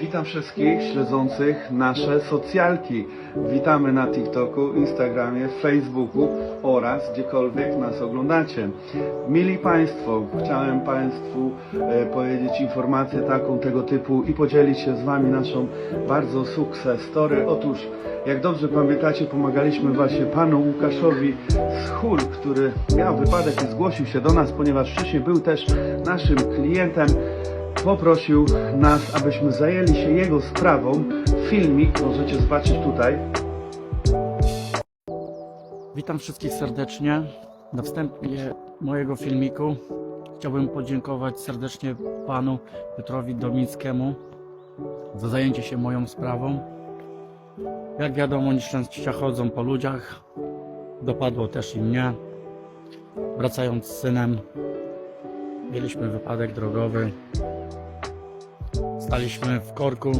Witam wszystkich śledzących nasze socjalki. Witamy na TikToku, Instagramie, Facebooku oraz gdziekolwiek nas oglądacie. Mili Państwo, chciałem Państwu e, powiedzieć informację taką tego typu i podzielić się z Wami naszą bardzo sukces story. Otóż, jak dobrze pamiętacie, pomagaliśmy właśnie Panu Łukaszowi z Hul, który miał wypadek i zgłosił się do nas, ponieważ wcześniej był też naszym klientem poprosił nas, abyśmy zajęli się jego sprawą. Filmik możecie zobaczyć tutaj. Witam wszystkich serdecznie. Na wstępie mojego filmiku chciałbym podziękować serdecznie panu Piotrowi Domickiemu za zajęcie się moją sprawą. Jak wiadomo, nieszczęścia chodzą po ludziach. Dopadło też i mnie. Wracając z synem, mieliśmy wypadek drogowy. Staliśmy w korku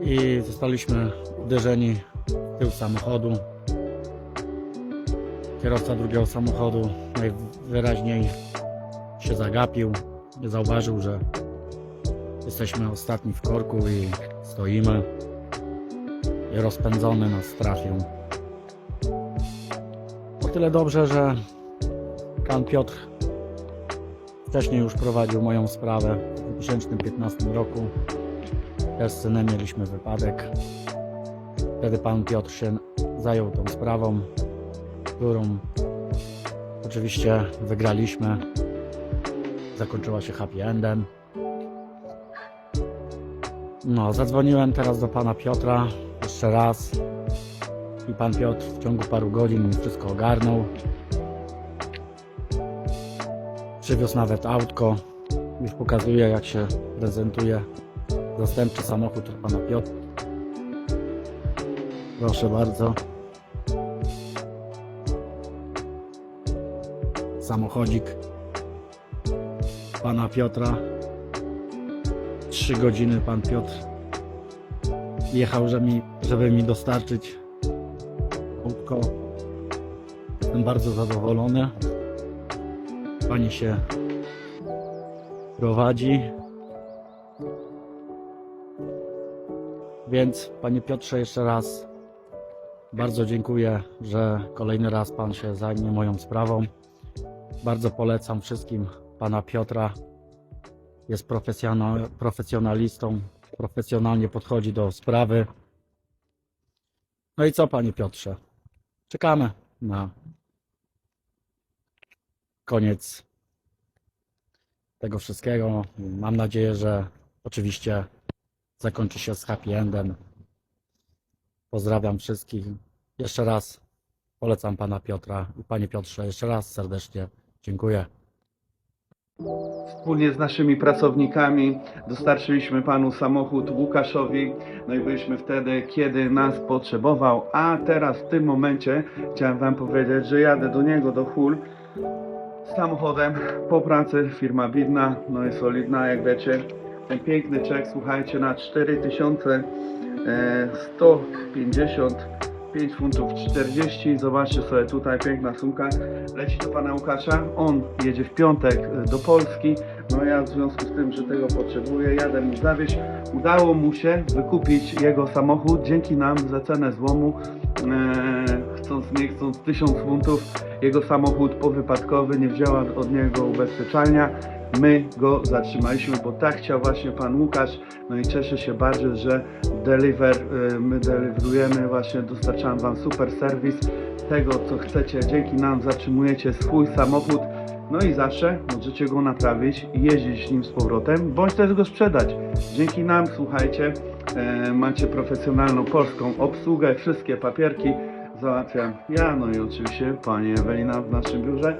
i zostaliśmy uderzeni w tył samochodu. Kierowca drugiego samochodu najwyraźniej się zagapił, zauważył, że jesteśmy ostatni w korku i stoimy. I rozpędzony nas trafił. O tyle dobrze, że pan Piotr wcześniej już prowadził moją sprawę w 2015 roku. Też z synem mieliśmy wypadek. Wtedy pan Piotr się zajął tą sprawą, którą oczywiście wygraliśmy. Zakończyła się happy endem. No, zadzwoniłem teraz do pana Piotra jeszcze raz i pan Piotr w ciągu paru godzin mi wszystko ogarnął. Przywiózł nawet autko. Już pokazuje jak się prezentuje zastępczy samochód od pana Piotra. Proszę bardzo. Samochodzik pana Piotra. Trzy godziny pan Piotr jechał, żeby mi, żeby mi dostarczyć autko. Jestem bardzo zadowolony. Pani się prowadzi. Więc panie Piotrze jeszcze raz bardzo dziękuję, że kolejny raz pan się zajmie moją sprawą. Bardzo polecam wszystkim pana Piotra. Jest profesjonal, profesjonalistą, profesjonalnie podchodzi do sprawy. No i co panie Piotrze? Czekamy na koniec tego wszystkiego. Mam nadzieję, że oczywiście zakończy się z happy endem. Pozdrawiam wszystkich. Jeszcze raz polecam pana Piotra i panie Piotrze, jeszcze raz serdecznie dziękuję. Wspólnie z naszymi pracownikami dostarczyliśmy panu samochód Łukaszowi. No i byliśmy wtedy, kiedy nas potrzebował. A teraz w tym momencie chciałem wam powiedzieć, że jadę do niego do Hul samochodem po pracy. Firma bidna, no i solidna, jak wiecie. Ten piękny czek, słuchajcie, na 4155 funtów 40. Zobaczcie sobie tutaj, piękna sumka. Leci do pana Łukasza. On jedzie w piątek e, do Polski. No ja w związku z tym, że tego potrzebuję, jadę mu zawieźć. Udało mu się wykupić jego samochód dzięki nam za cenę złomu. E, chcąc nie chcąc 1000 funtów. Jego samochód powypadkowy, nie wzięła od niego ubezpieczalnia. My go zatrzymaliśmy, bo tak chciał właśnie pan Łukasz. No i cieszę się bardzo, że deliver, y, my deliverujemy, właśnie dostarczamy wam super serwis tego, co chcecie. Dzięki nam zatrzymujecie swój samochód. No i zawsze możecie go naprawić i jeździć nim z powrotem, bądź też go sprzedać. Dzięki nam, słuchajcie, e, macie profesjonalną polską obsługę, wszystkie papierki załatwiam ja, no i oczywiście pani Ewelina w naszym biurze.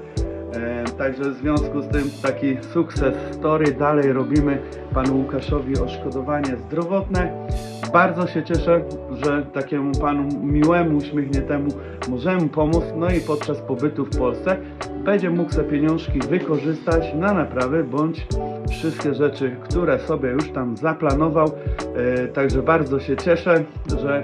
E, także w związku z tym taki sukces story dalej robimy panu Łukaszowi odszkodowanie zdrowotne. Bardzo się cieszę, że takiemu panu miłemu, uśmiechniętemu możemy pomóc. No i podczas pobytu w Polsce będzie mógł te pieniążki wykorzystać na naprawy bądź wszystkie rzeczy, które sobie już tam zaplanował. E, także bardzo się cieszę, że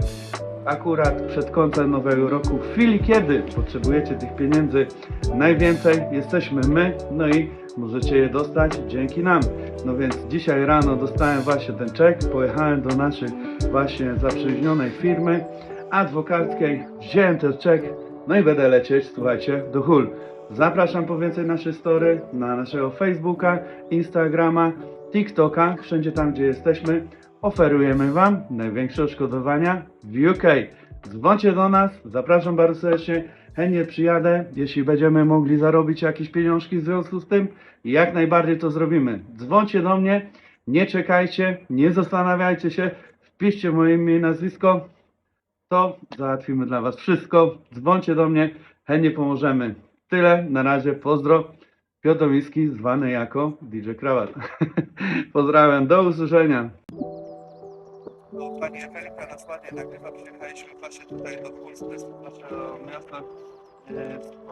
akurat przed końcem nowego roku, w chwili kiedy potrzebujecie tych pieniędzy najwięcej, jesteśmy my, no i możecie je dostać dzięki nam. No więc dzisiaj rano dostałem właśnie ten czek, pojechałem do naszej właśnie zaprzyjaźnionej firmy adwokackiej, wziąłem ten czek, no i będę lecieć, słuchajcie, do Hul. Zapraszam po więcej nasze story na naszego Facebooka, Instagrama, TikToka, wszędzie tam, gdzie jesteśmy. Oferujemy Wam największe odszkodowania w UK. Dzwoncie do nas, zapraszam bardzo serdecznie, chętnie przyjadę, jeśli będziemy mogli zarobić jakieś pieniążki w związku z tym, jak najbardziej to zrobimy. Dzwoncie do mnie, nie czekajcie, nie zastanawiajcie się, wpiszcie moje imię i nazwisko, to załatwimy dla Was wszystko. Dzwoncie do mnie, chętnie pomożemy. Tyle, na razie, pozdro. Piotr Domiński, zwany jako DJ Krawat. Pozdrawiam, do usłyszenia. Pani Ewelika nas ładnie nagrywa, przyjechaliśmy właśnie tutaj do Puls, to jest naszego miasta.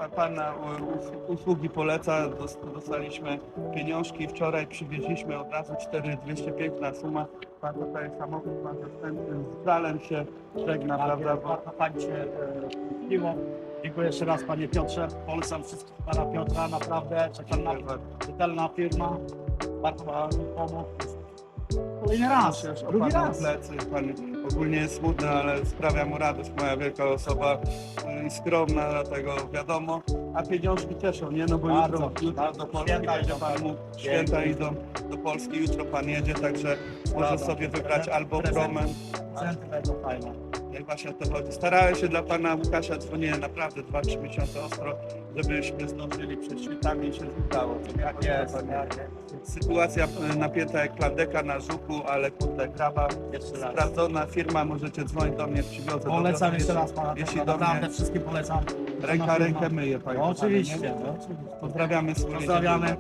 E, Pan usługi poleca, Dos- dostaliśmy pieniążki, wczoraj przywieźliśmy od razu 4200, piękna suma. Pan tutaj samochód ma dostępny, z się żegna, prawda, Bardzo fajnie się e, miło. Dziękuję jeszcze raz Panie Piotrze. Polecam wszystkich Pana Piotra, naprawdę. Czekam na rzetelna firma. Bardzo mi pomógł. Kolejny raz, drugi raz. plecy, pan ogólnie jest smutny, ale sprawia mu radość, moja wielka osoba y, i skromna, dlatego wiadomo, a pieniążki cieszą, nie? No bo Bardzo, jutro, jutro bardzo. do Polski Święta idą. pan, święta idą do Polski, jutro pan jedzie, także może Brawo. sobie wybrać albo Prezent. promem, Prezenty będą fajne. Jak właśnie o to chodzi. Starałem się dla pana Łukasza, dzwoniłem naprawdę 2-3 miesiące ostro, żebyśmy zdążyli przed świętami i się udało. Jak jest, jak jest. Sytuacja y, napięta jak plandeka na żuku, ale kurde, Jeszcze raz. sprawdzona firma, możecie dzwonić do mnie, przywiozę Polecam jeszcze raz Pana jeśli do mnie- wszystkim polecam. Ręka rękę myje, panie. No, oczywiście. nie? no, oczywiście. Pozdrawiamy. Pozdrawiamy.